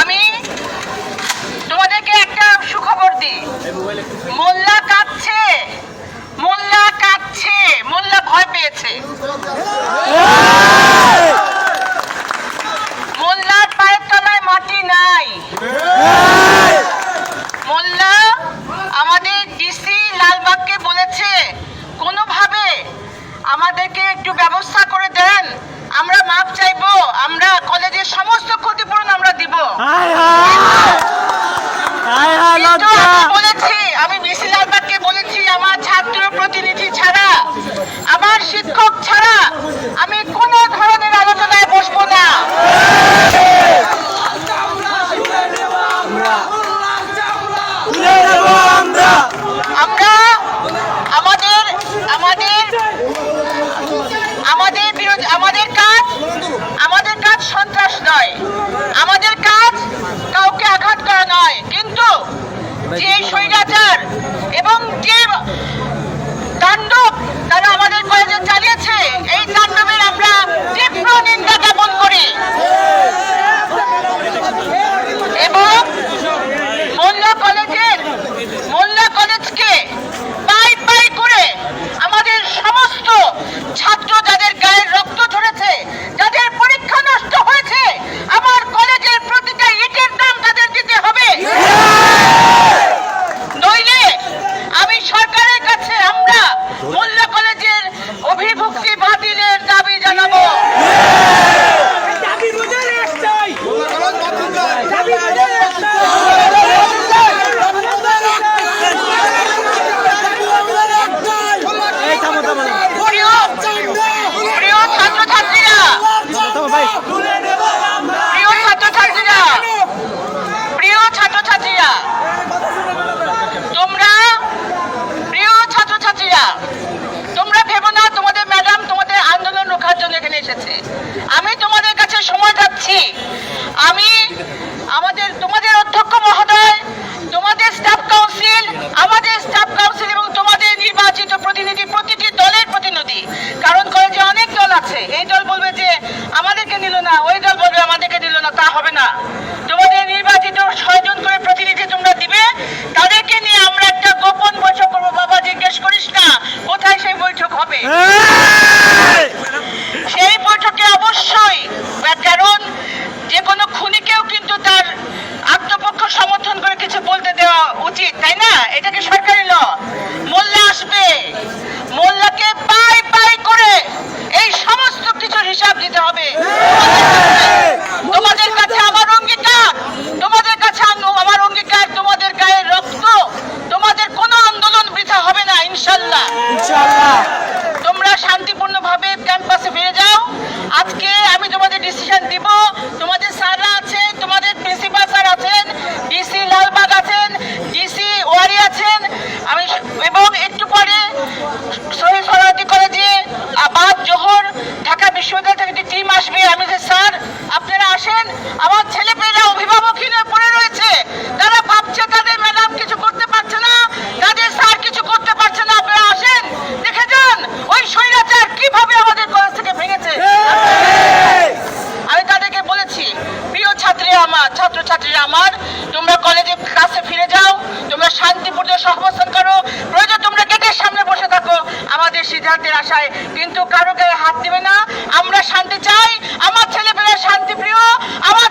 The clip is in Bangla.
আমি তোমাদেরকে একটা সুখবর দিই। মোল্লা কাঁদছে। মোল্লা কাঁদছে। মোল্লা ভয় পেয়েছে। মোল্লার পায়ের তলায় মাটি নাই মোল্লা আমাদের ডিসি লালবাগকে বলেছে কোনোভাবে আমাদেরকে একটু ব্যবস্থা করে দেন আমরা মাপ চাইব আমরা কলেজের সমস্ত ক্ষতিপূরণ আমরা দিব। বলেছি আমি ডিসি লালবাগকে বলেছি আমার ছাত্র প্রতিনিধি ছাড়া আমার শিক্ষক ছাড়া আমি কোনো ধরনের আলোচনায় বসবো না। আমরা আমাদের আমাদের তাণ্ডব তারা আমাদের প্রয়োজন চালিয়েছে এই তাণ্ডবের আমরা তীব্র নিন্দা জ্ঞাপন করি। এবং মোল্লা কলেজের, মোল্লা কলেজকে পাই পাই করে আমাদের সমস্ত ছাত্র ছাত্রছাত্রীরা তোমরা ভেবো না, তোমাদের ম্যাডাম তোমাদের আন্দোলন রোখার জন্য এখানে এসেছে। আমি তোমাদের কাছে সময় যাচ্ছি আমি আমাদের, তোমাদের অধ্যক্ষ মহোদয়, তোমাদের স্টাফ কাউন্সিল আমাদের স্টাফ কাউন্সিল এবং তোমাদের নির্বাচিত প্রতিনিধি, প্রতিটি দলের প্রতিনিধি। কারণ কলেজে অনেক দল আছে, এই দল বলবে যে আমাদেরকে নিল না ওই দল বলবে আমাদেরকে দিল না তা হবে না তোমাদের নির্বাচিত ছয়জন করে প্রতিনিধি তোমরা দিবে তাদেরকে নিয়ে আমরা একটা গোপন বৈঠক করব বাবা জিজ্ঞেস করিস না কোথায় সেই বৈঠক হবে সেই বৈঠকে অবশ্যই কারণ যে কোনো খুনিকেও কিন্তু তার আত্মপক্ষ সমর্থন করে কিছু বলতে দেওয়া উচিত তাই না এটাকে মোল্লা আসবে। মোল্লাকে পাই পাই করে এই সমস্ত কিছুর হিসাব দিতে হবে। তোমাদের কাছে আমার অঙ্গীকার তোমাদের কাছে আমার অঙ্গীকার তোমাদের গায়ের রক্ত। তোমাদের কোনো আন্দোলন বৃথা হবে না ইনশাল্লাহ। তোমরা শান্তিপূর্ণভাবে ক্যাম্পাসে ফিরে যাও। আজকে আমি তোমাদের ডিসিশন দিব। আমাদের সিদ্ধান্তের আশায় কিন্তু কারও গায়ে হাত দিবে না। আমরা শান্তি চাই। আমার ছেলেমেয়েরা শান্তি প্রিয় আমার